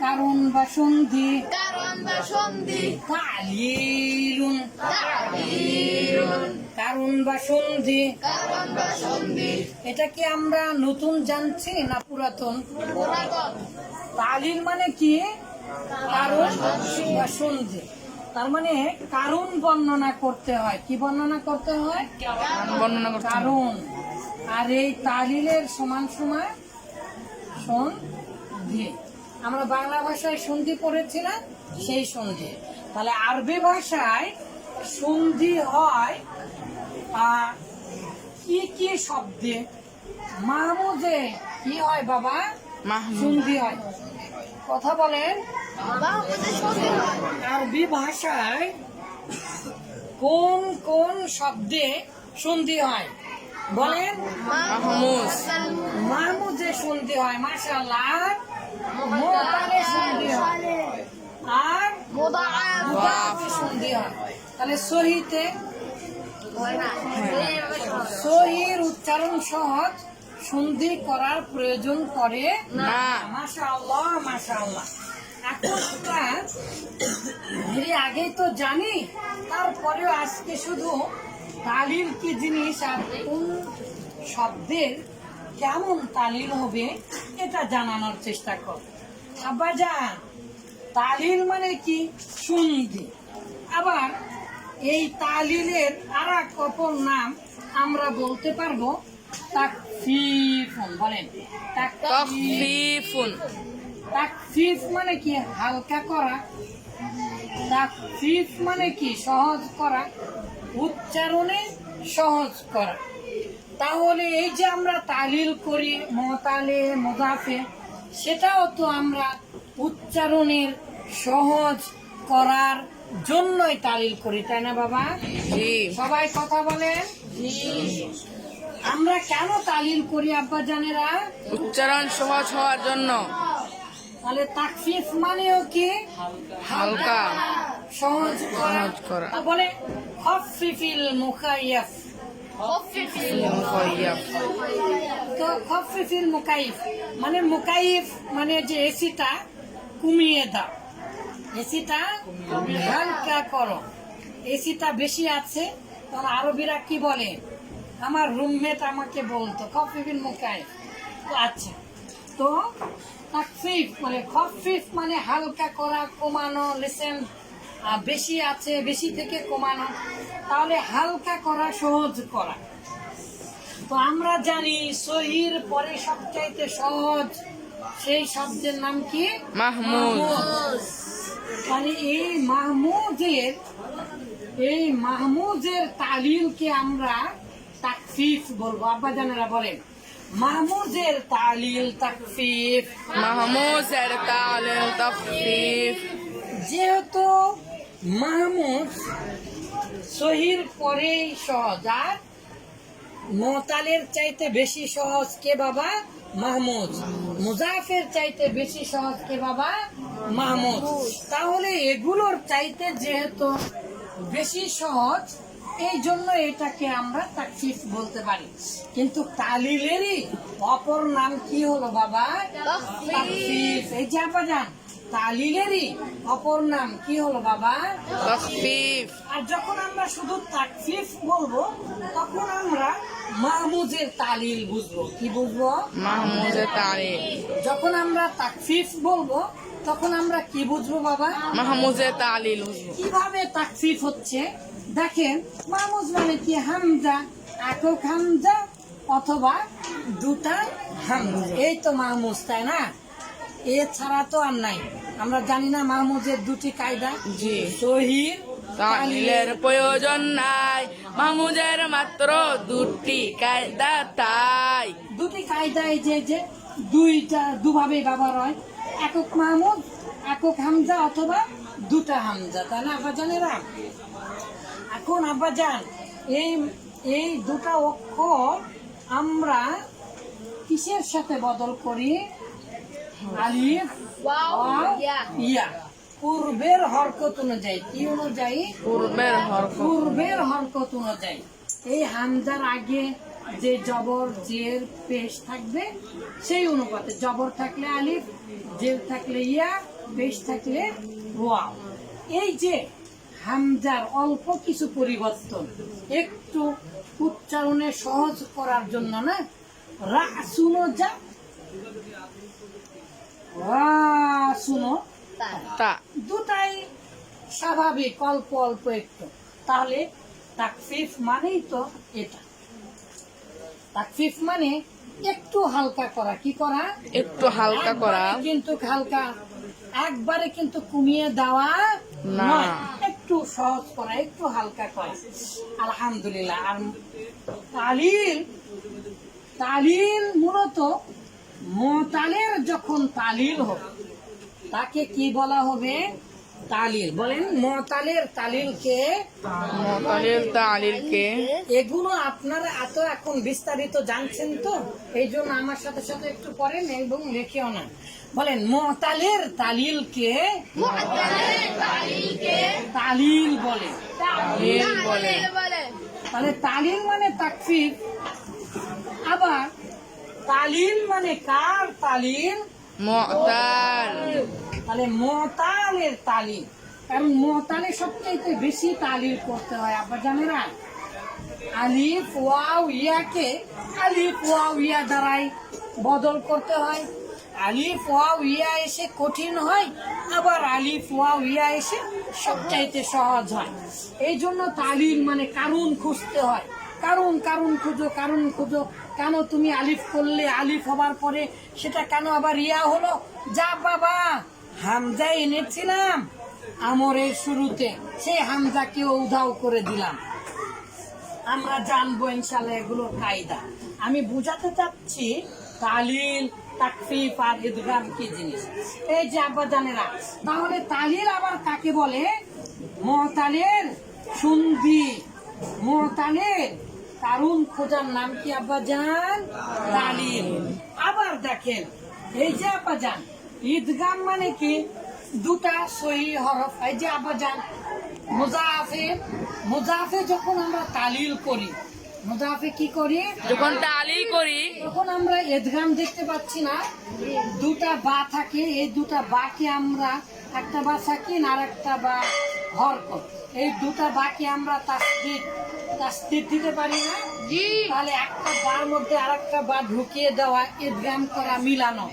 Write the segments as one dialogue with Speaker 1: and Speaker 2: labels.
Speaker 1: কারণ বা সন্ধি।
Speaker 2: কারণ বা সন্ধি।
Speaker 1: তালিলুন।
Speaker 2: তালিলুন।
Speaker 1: কারণ বা সন্ধি।
Speaker 2: কারণ বা সন্ধি।
Speaker 1: এটা কি আমরা নতুন জানছি না পুরাতন?
Speaker 2: পুরাতন।
Speaker 1: তালিল মানে কি? কারণ বা সন্ধি। তার মানে কারণ বর্ণনা করতে হয়। কি বর্ণনা করতে হয়?
Speaker 3: বর্ণনা করতে
Speaker 1: কারণ আর এই তালিলের সমান সমান সন্ধি আমরা বাংলা ভাষায় সন্ধি পড়েছি না সেই সন্ধি। তাহলে আরবি ভাষায় সন্ধি হয় কি কি শব্দে? মাহমুদে কি হয় বাবা? সন্ধি হয়। কথা বলেন। আরবি ভাষায় কোন কোন শব্দে সন্ধি হয়? বলেন?
Speaker 3: মাহমুদ।
Speaker 1: মাহমুদে সন্ধি হয় মাশাআল্লাহ। মোতালে সন্ধি হয়। আর মুদাফে সন্ধি হয়। তাহলে সহিতে সহির উচ্চারণ সহজ সন্ধি করার প্রয়োজন করে
Speaker 3: না।
Speaker 1: মাশাআল্লাহ মাশাআল্লাহ। এখন আমরা এর আগেই তো জানি তারপরেও আজকে শুধু তালিল কি জিনিস আর কোন শব্দের কেমন তালিল হবে এটা জানানোর চেষ্টা কর। আব্বাজান তালিল মানে কি সন্ধি আবার এই তালিলের আর এক অপর নাম আমরা বলতে পারব বলেন। মানে কি? হালকা করা। মানে কি? সহজ করা। উচ্চারণে সহজ করা। তাহলে এই যে আমরা তালিল করি মতালে মোজাফে সেটাও তো আমরা উচ্চারণের সহজ করার জন্যই তালিল করি তাই না বাবা? সবাই কথা বলেন আমরা কেন তালিল করি আব্বা জানেরা?
Speaker 3: উচ্চারণ সহজ হওয়ার জন্য।
Speaker 1: তাহলে তাকফিফ মানেও কি?
Speaker 3: হালকা।
Speaker 1: সহজ করা। বলে খফিফিল মুখাইয়াফ। তো খফিফিল মুকাইফ মানে মুকাইফ মানে যে এসিটা কমিয়ে দাও। এসিটা হালকা করো। এসিটা বেশি আছে তখন আরবিরা কি বলে? আমার রুমমেট আমাকে বলতো খফিফিল মুকাইফ তো আচ্ছা। তো তাকফিফ মানে খফিফ মানে হালকা করা কমানো লিসেন বেশি আছে বেশি থেকে কমানো তাহলে হালকা করা সহজ করা। তো আমরা জানি সহির পরে সবচাইতে সহজ সেই শব্দের নাম কি?
Speaker 3: মাহমুদ।
Speaker 1: মানে এই মাহমুদের এই মাহমুদের তালিলকে আমরা তাকফিফ বলব। আব্বাজানেরা বলেন মাহমুদের তালিল তাকফিফ।
Speaker 3: মাহমুদের তালিল তখফিফ
Speaker 1: যেহেতু মাহমুদ সহির পরেই সহজ, আর মোতালের চাইতে বেশি সহজ কে বাবা? মাহমুদ। মুজাফের চাইতে বেশি সহজ কে বাবা? মাহমুদ। তাহলে এগুলোর চাইতে যেহেতু বেশি সহজ, এই জন্য এটাকে আমরা তাকফিফ বলতে পারি। কিন্তু তালিলেরই অপর নাম কি হলো বাবা? তাকফিফ। এই যে আপাজান তালিলেরই অপর নাম কি হলো বাবা?
Speaker 3: তখফিফ
Speaker 1: আর যখন আমরা শুধু তাকফিফ বলব তখন আমরা মাহমুদের তালিল বুঝব। কি বুঝব?
Speaker 3: মাহমুদের তালিল।
Speaker 1: যখন আমরা তাকফিফ বলব তখন আমরা কি বুঝব বাবা?
Speaker 3: মাহমুদের তালিল বুঝব।
Speaker 1: কীভাবে তাকফিফ হচ্ছে? দেখেন মাহমুদ মানে কি? হামজা। একক হামজা অথবা দুটা হামজা। এই তো মাহমুদ তাই না? এছাড়া তো আর নাই। আমরা জানি না মাহমুদের দুটি কায়দা।
Speaker 3: জি।
Speaker 1: শহীদ
Speaker 3: প্রয়োজন নাই। মাহমুদের মাত্র দুটি কায়দা তাই।
Speaker 1: দুটি কায়দায় যে যে দুইটা দুভাবে ব্যবহার হয়। একক মাহমুদ একক হামজা অথবা দুটা হামজা। তাই না আব্বাজানেরা এখন আব্বাজান এই এই দুটা অক্ষর আমরা কিসের সাথে বদল করি? আলিফ
Speaker 2: ওয়াও
Speaker 1: ওয়াও,
Speaker 2: ইয়া।
Speaker 1: পূর্বের হরকত অনুযায়ী কি অনুযায়ী?
Speaker 3: পূর্বের
Speaker 1: পূর্বের হরকত অনুযায়ী। এই হামজার আগে যে জবর জের পেশ থাকবে সেই অনুপাতে। জবর থাকলে আলিফ জের থাকলে ইয়া পেশ থাকলে ওয়াও। এই যে হামজার অল্প কিছু পরিবর্তন একটু উচ্চারণে সহজ করার জন্য না রা শুনো যা শুনো।
Speaker 3: তা।
Speaker 1: দুটাই স্বাভাবিক অল্প অল্প একটু। তাহলে তাকফিফ মানেই তো এটা। তাকফিফ মানে একটু হালকা করা। কি করা?
Speaker 3: একটু হালকা করা।
Speaker 1: কিন্তু হালকা। একবারে কিন্তু কমিয়ে দেওয়া
Speaker 3: না।
Speaker 1: একটু সহজ করা একটু হালকা করা। আলহামদুলিল্লাহ। আর তালিল তালিল মূলত মোতালের যখন তালিল হবে তাকে কি বলা হবে? তালিল। বলেন মোতালের তালিলকে
Speaker 3: মোতালিল তালিলকে
Speaker 1: এগুলো আপনারা এত এখন বিস্তারিত জানছেন তো এই জন্য আমার সাথে সাথে একটু পড়েন এবং লেখেও না। বলেন মোতালের তালিলকে তালিল বলে।
Speaker 3: তালিল বলে।
Speaker 2: বলে।
Speaker 1: তাহলে তালিল মানে তাকফির। আবার তালিল মানে কার তালিল
Speaker 3: মুতাল।
Speaker 1: তাহলে মোতালের তালিল কারণ মোতালে সবচাইতে বেশি তালিল করতে হয় আবার জানেরা? আলিফ ওয়াও ইয়াকে আলিফ ওয়াও ইয়া দ্বারাই বদল করতে হয়। আলিফ ওয়াও ইয়া এসে কঠিন হয় আবার আলিফ ওয়াও ইয়া এসে সবচাইতে সহজ হয়। এই জন্য তালিল মানে কারণ খুঁজতে হয়। কারণ কারণ খুঁজো কারণ খুঁজো। কেন তুমি আলিফ করলে, আলিফ হবার পরে সেটা কেন আবার ইয়া হলো? যা বাবা হামজা এনেছিলাম আমরের শুরুতে। সেই হামজাকে উধাও করে দিলাম। আমরা জানব ইনশাল্লাহ এগুলো কায়দা। আমি বুঝাতে চাচ্ছি, তালিল, তাকফিফ আর ইদগাম কি জিনিস? এই যে আব্বা জানেরা তাহলে তালিল আবার কাকে বলে? মহতালের সুন্দি মহতালের কারণ খোঁজার নাম কি আব্বা জান? তালিল আবার দেখেন এই যে আব্বা জান ঈদগাম মানে কি? দুটা সহি হরফ। এই যে আব্বা জান মুজাফে মুজাফে যখন আমরা তালিল করি মুজাফে কি করি?
Speaker 3: যখন তালিল করি
Speaker 1: তখন আমরা এদগাম দেখতে পাচ্ছি না। দুটা বা থাকে এই দুটা বাকে আমরা একটা বা সাকিন আর একটা বা হরকত এই দুটা বাকি আমরা তাসদিদ তাসদিদ দিতে পারি না?
Speaker 2: জি।
Speaker 1: তাহলে একটা বার মধ্যে আর একটা বা ঢুকিয়ে দেওয়া ইদগাম করা মিলানো।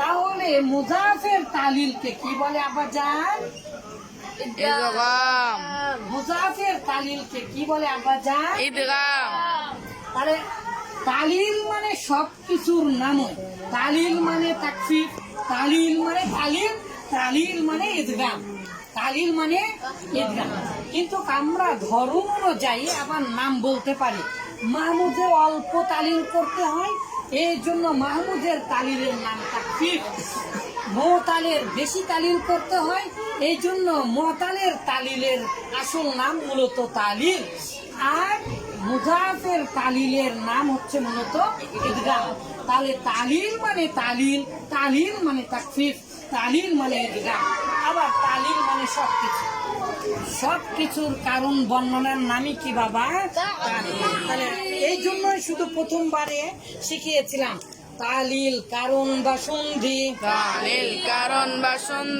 Speaker 1: তাহলে মুজাফের তালিলকে কি বলে আবার যান মুজাফের তালিলকে কি বলে আব্বা যান
Speaker 3: ইদগাম।
Speaker 1: তাহলে তালিল মানে সব কিছুর নামই তালিল মানে তাকফির তালিল মানে তালিল তালিল মানে ঈদগাম তালিল মানে ঈদগাম কিন্তু আমরা ধর্ম অনুযায়ী আবার নাম বলতে পারি। মাহমুদে অল্প তালিল করতে হয়, এই জন্য মাহমুদের তালিলের নাম তাকফির মোতালের বেশি তালিল করতে হয়, এই জন্য মোতালের তালিলের আসল নাম মূলত তালিল। আর মুজাফের তালিলের নাম হচ্ছে মূলত ঈদগাহ তাহলে তালিল মানে তালিল তালিল মানে তাকফির তালিল মানে গ্রাম আবার তালিল মানে সব কিছু সব কিছুর কারণ বর্ণনার নামই কি বাবা। তাহলে এই জন্যই শুধু প্রথমবারে শিখিয়েছিলাম, তালিল কারণ বা সন্ধি।
Speaker 3: তালিল কারণ বা সন্ধি।